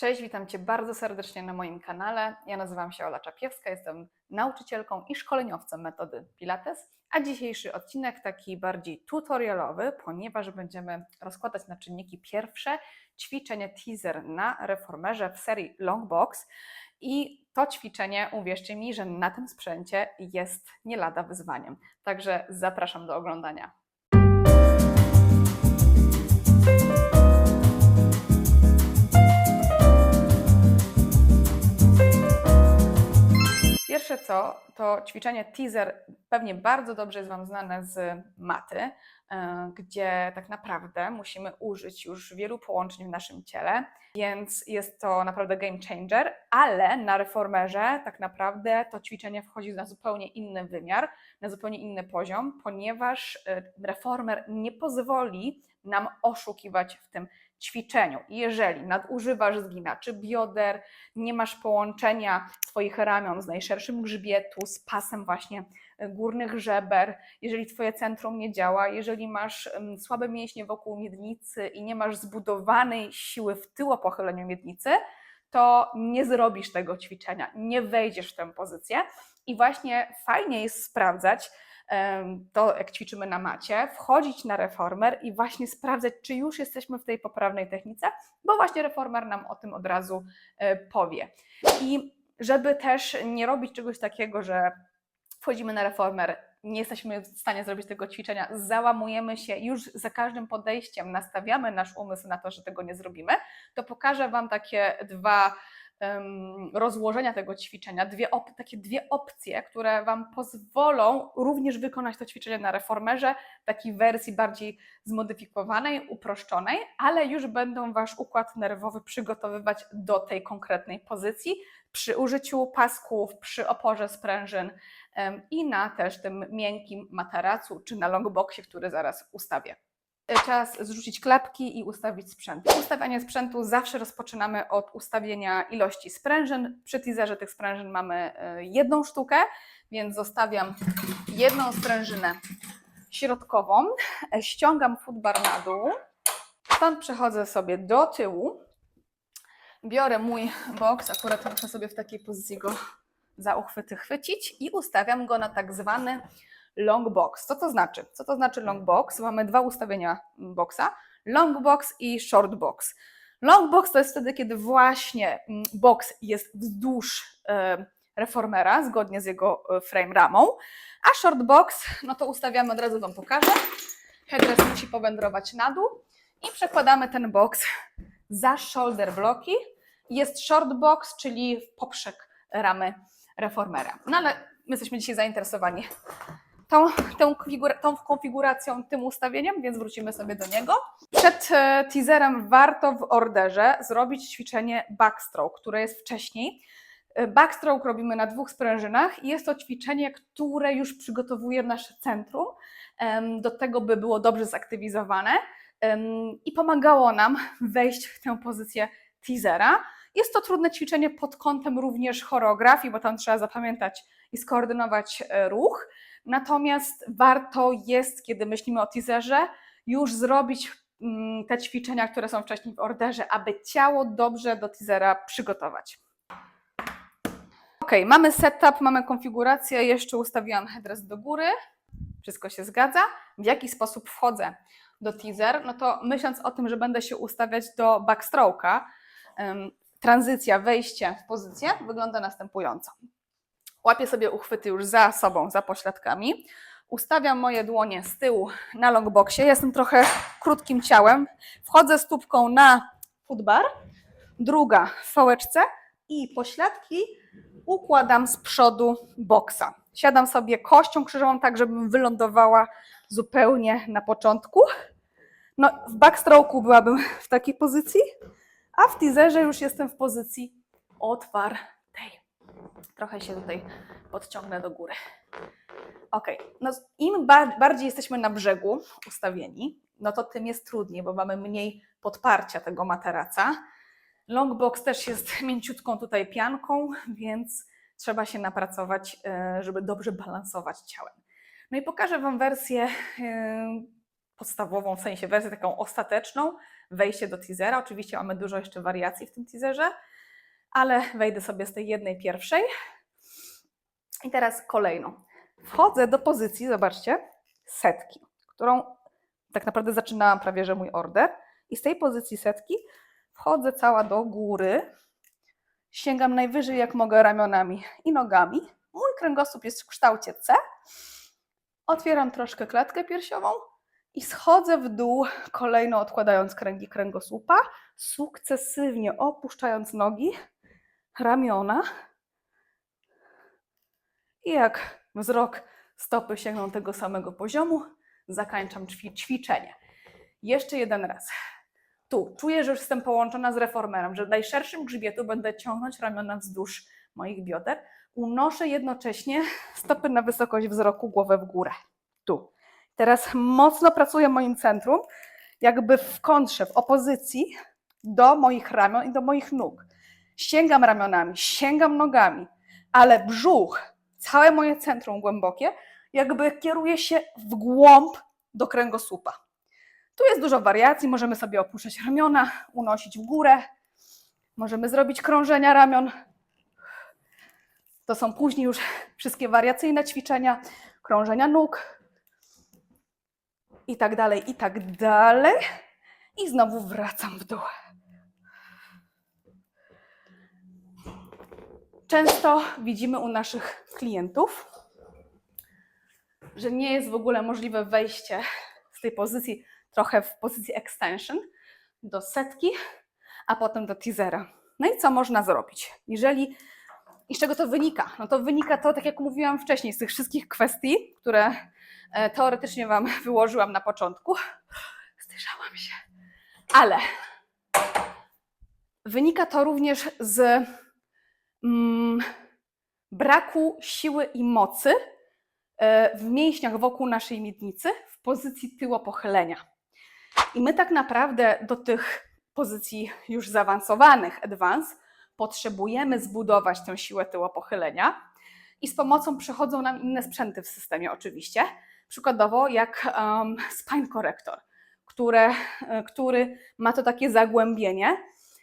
Cześć, witam Cię bardzo serdecznie na moim kanale. Ja nazywam się Ola Czapiewska, jestem nauczycielką i szkoleniowcem metody Pilates, a dzisiejszy odcinek taki bardziej tutorialowy, ponieważ będziemy rozkładać na czynniki pierwsze ćwiczenie teaser na reformerze w serii Long Box i to ćwiczenie, uwierzcie mi, że na tym sprzęcie jest nie lada wyzwaniem. Także zapraszam do oglądania. Pierwsze co, to ćwiczenie teaser pewnie bardzo dobrze jest Wam znane z maty, e, gdzie tak naprawdę musimy użyć już wielu połączeń w naszym ciele, więc jest to naprawdę game changer, ale na reformerze tak naprawdę to ćwiczenie wchodzi na zupełnie inny wymiar, na zupełnie inny poziom, ponieważ e, reformer nie pozwoli nam oszukiwać w tym ćwiczeniu. Jeżeli nadużywasz zginaczy bioder, nie masz połączenia Twoich ramion z najszerszym grzbietu, z pasem właśnie e, górnych żeber, jeżeli Twoje centrum nie działa, jeżeli masz słabe mięśnie wokół miednicy i nie masz zbudowanej siły w tył o pochyleniu miednicy, to nie zrobisz tego ćwiczenia, nie wejdziesz w tę pozycję. I właśnie fajnie jest sprawdzać, to jak ćwiczymy na macie, wchodzić na reformer i właśnie sprawdzać, czy już jesteśmy w tej poprawnej technice, bo właśnie reformer nam o tym od razu e, powie. I żeby też nie robić czegoś takiego, że wchodzimy na reformer, nie jesteśmy w stanie zrobić tego ćwiczenia, załamujemy się, już za każdym podejściem nastawiamy nasz umysł na to, że tego nie zrobimy, to pokażę Wam takie dwa rozłożenia tego ćwiczenia, dwie takie dwie opcje, które Wam pozwolą również wykonać to ćwiczenie na reformerze, takiej wersji bardziej zmodyfikowanej, uproszczonej, ale już będą Wasz układ nerwowy przygotowywać do tej konkretnej pozycji przy użyciu pasków, przy oporze sprężyn i na też tym miękkim materacu czy na longboxie, który zaraz ustawię. E, Czas zrzucić klapki i ustawić sprzęt. Ustawianie sprzętu zawsze rozpoczynamy od ustawienia ilości sprężyn. Przy teaserze tych sprężyn mamy e, jedną sztukę, więc zostawiam jedną sprężynę środkową, ściągam footbar na dół, stąd przechodzę sobie do tyłu, biorę mój box, akurat muszę sobie w takiej pozycji go za uchwyty chwycić i ustawiam go na tak zwany long box. Co to znaczy? Co to znaczy long box? Mamy dwa ustawienia boxa, long box i short box. Long box to jest wtedy, kiedy właśnie mm, box jest wzdłuż e, reformera, zgodnie z jego e, frame ramą, a short box, no to ustawiamy, od razu Wam pokażę. Headrest musi powędrować na dół i przekładamy ten box za shoulder bloki. Jest short box, czyli poprzek ramy reformera. No ale my jesteśmy dzisiaj zainteresowani tą, tą, tą konfiguracją, tym ustawieniem, więc wrócimy sobie do niego. Przed e, teaserem warto w orderze zrobić ćwiczenie backstroke, które jest wcześniej. E, Backstroke robimy na dwóch sprężynach i jest to ćwiczenie, które już przygotowuje nasze centrum do tego, by było dobrze zaktywizowane i pomagało nam wejść w tę pozycję teasera. Jest to trudne ćwiczenie pod kątem również choreografii, bo tam trzeba zapamiętać i skoordynować e, ruch. Natomiast warto jest, kiedy myślimy o teaserze, już zrobić mm, te ćwiczenia, które są wcześniej w orderze, aby ciało dobrze do teasera przygotować. Ok, mamy setup, mamy konfigurację, jeszcze ustawiłam headrest do góry, wszystko się zgadza. W jaki sposób wchodzę do teaser? No to myśląc o tym, że będę się ustawiać do backstroke'a, tranzycja, wejście w pozycję wygląda następująco. Łapię sobie uchwyty już za sobą, za pośladkami. Ustawiam moje dłonie z tyłu na longboxie. Jestem trochę krótkim ciałem. Wchodzę stópką na footbar, druga w fałeczce i pośladki układam z przodu boksa. Siadam sobie kością krzyżową tak, żebym wylądowała zupełnie na początku. No, w backstroke'u byłabym w takiej pozycji, a w teaserze już jestem w pozycji otwartej. Trochę się tutaj podciągnę do góry. Ok, no im ba- bardziej jesteśmy na brzegu ustawieni, no to tym jest trudniej, bo mamy mniej podparcia tego materaca. Longbox też jest mięciutką tutaj pianką, więc trzeba się napracować, e, żeby dobrze balansować ciałem. No i pokażę Wam wersję e, podstawową, w sensie wersję taką ostateczną, wejście do teasera. Oczywiście mamy dużo jeszcze wariacji w tym teaserze, ale wejdę sobie z tej jednej pierwszej. I teraz kolejną. Wchodzę do pozycji, zobaczcie, setki, którą tak naprawdę zaczynałam prawie że mój order. I z tej pozycji setki wchodzę cała do góry. Sięgam najwyżej jak mogę ramionami i nogami. Mój kręgosłup jest w kształcie C. Otwieram troszkę klatkę piersiową i schodzę w dół, kolejno odkładając kręgi kręgosłupa, sukcesywnie opuszczając nogi, ramiona. I jak wzrok stopy sięgną tego samego poziomu, zakończam ćwi- ćwiczenie. Jeszcze jeden raz. Tu czuję, że już jestem połączona z reformerem, że w najszerszym grzbietu będę ciągnąć ramiona wzdłuż moich bioder. Unoszę jednocześnie stopy na wysokość wzroku, głowę w górę. Tu. Teraz mocno pracuję moim centrum, jakby w kontrze, w opozycji do moich ramion i do moich nóg. Sięgam ramionami, sięgam nogami, ale brzuch, całe moje centrum głębokie, jakby kieruje się w głąb do kręgosłupa. Tu jest dużo wariacji, możemy sobie opuszczać ramiona, unosić w górę, możemy zrobić krążenia ramion. To są później już wszystkie wariacyjne ćwiczenia, krążenia nóg i tak dalej, i tak dalej. I znowu wracam w dół. Często widzimy u naszych klientów, że nie jest w ogóle możliwe wejście z tej pozycji, trochę w pozycji extension, do setki, a potem do teasera. No i co można zrobić? Jeżeli i z czego to wynika? No to wynika to, tak jak mówiłam wcześniej, z tych wszystkich kwestii, które e, teoretycznie Wam wyłożyłam na początku. Zdyszałam się. Ale wynika to również z mm, braku siły i mocy e, w mięśniach wokół naszej miednicy w pozycji tyłopochylenia. I my tak naprawdę do tych pozycji już zaawansowanych, advance, potrzebujemy zbudować tę siłę tyłopochylenia i z pomocą przychodzą nam inne sprzęty w systemie oczywiście, przykładowo jak um, spine corrector, które, e, który ma to takie zagłębienie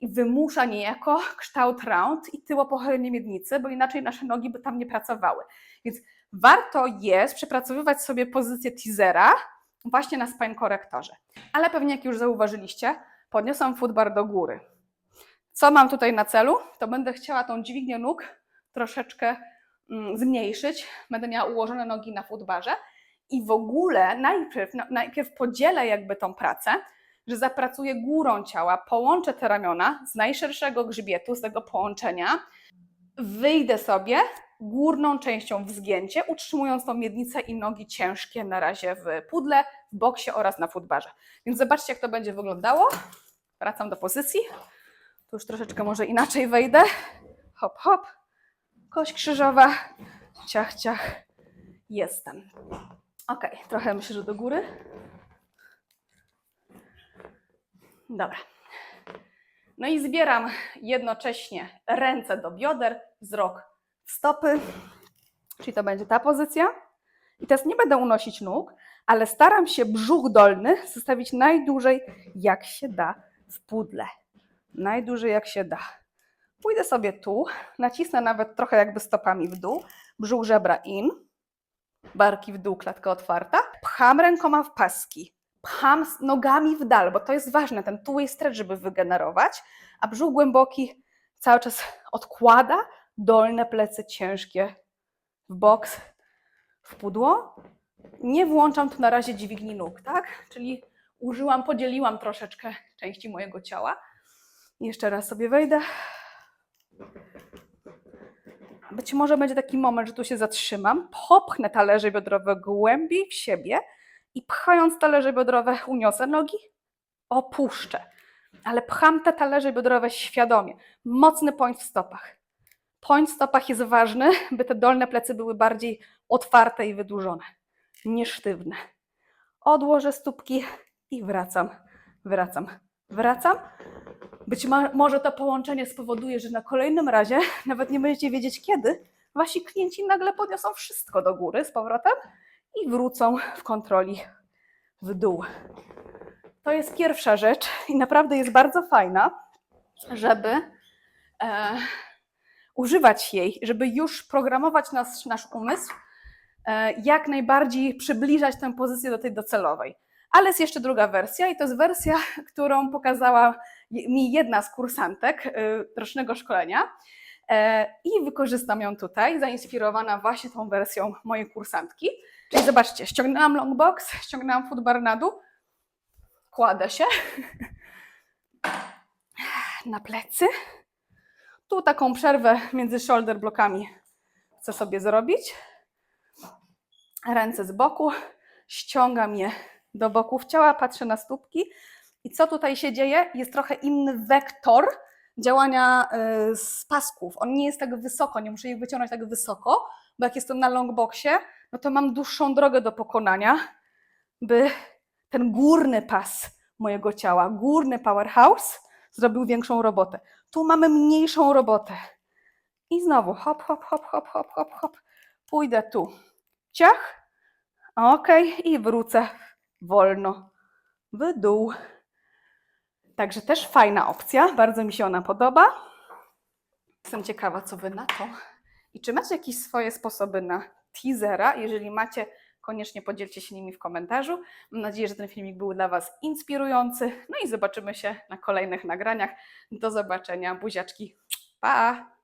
i wymusza niejako kształt round i tyłopochylenie miednicy, bo inaczej nasze nogi by tam nie pracowały. Więc warto jest przepracowywać sobie pozycję teasera właśnie na spine korektorze. Ale pewnie jak już zauważyliście, podniosłam footbar do góry. Co mam tutaj na celu? To będę chciała tą dźwignię nóg troszeczkę mm, zmniejszyć. Będę miała ułożone nogi na footbarze i w ogóle najpierw, no, najpierw podzielę jakby tą pracę, że zapracuję górą ciała, połączę te ramiona z najszerszego grzbietu, z tego połączenia, wyjdę sobie górną częścią w zgięcie, utrzymując tą miednicę i nogi ciężkie na razie w pudle, w boksie oraz na footbarze. Więc zobaczcie, jak to będzie wyglądało. Wracam do pozycji. Tu już troszeczkę może inaczej wejdę. Hop, hop. Kość krzyżowa. Ciach, ciach. Jestem. Ok, trochę myślę, że do góry. Dobra. No i zbieram jednocześnie ręce do bioder, wzrok w stopy, czyli to będzie ta pozycja. I teraz nie będę unosić nóg, ale staram się brzuch dolny zostawić najdłużej jak się da w pudle. Najdłużej jak się da. Pójdę sobie tu, nacisnę nawet trochę jakby stopami w dół, brzuch żebra in, barki w dół, klatka otwarta. Pcham rękoma w paski, pcham nogami w dal, bo to jest ważne, ten two-way stretch, żeby wygenerować, a brzuch głęboki cały czas odkłada, dolne plecy ciężkie w boks, w pudło. Nie włączam tu na razie dźwigni nóg, tak? Czyli użyłam, podzieliłam troszeczkę części mojego ciała. Jeszcze raz sobie wejdę. Być może będzie taki moment, że tu się zatrzymam, popchnę talerze biodrowe głębiej w siebie i pchając talerze biodrowe uniosę nogi, opuszczę. Ale pcham te talerze biodrowe świadomie. Mocny point w stopach. Point w stopach jest ważny, by te dolne plecy były bardziej otwarte i wydłużone, nie sztywne. Odłożę stópki i wracam, wracam, wracam. Być może to połączenie spowoduje, że na kolejnym razie, nawet nie będziecie wiedzieć kiedy, wasi klienci nagle podniosą wszystko do góry z powrotem i wrócą w kontroli w dół. to jest pierwsza rzecz i naprawdę jest bardzo fajna, żeby e, używać jej, żeby już programować nas, nasz umysł, e, jak najbardziej przybliżać tę pozycję do tej docelowej. Ale jest jeszcze druga wersja i to jest wersja, którą pokazała mi jedna z kursantek y, rocznego szkolenia e, i wykorzystam ją tutaj, zainspirowana właśnie tą wersją mojej kursantki. Czyli zobaczcie, ściągnęłam longbox, ściągnęłam footbar na dół, kładę się na plecy. Tu taką przerwę między shoulder blokami chcę sobie zrobić. Ręce z boku, ściągam je do boków ciała, patrzę na stópki. I co tutaj się dzieje? Jest trochę inny wektor działania y, z pasków. On nie jest tak wysoko, nie muszę ich wyciągnąć tak wysoko, bo jak jestem na longboxie, no to mam dłuższą drogę do pokonania, by ten górny pas mojego ciała, górny powerhouse zrobił większą robotę. Tu mamy mniejszą robotę. I znowu hop, hop, hop, hop, hop, hop, hop. Pójdę tu. Ciach. Ok, i wrócę wolno w dół. Także też fajna opcja, bardzo mi się ona podoba. Jestem ciekawa, co wy na to. I czy macie jakieś swoje sposoby na teasera? Jeżeli macie, koniecznie podzielcie się nimi w komentarzu. Mam nadzieję, że ten filmik był dla Was inspirujący. No i zobaczymy się na kolejnych nagraniach. Do zobaczenia, buziaczki. Pa!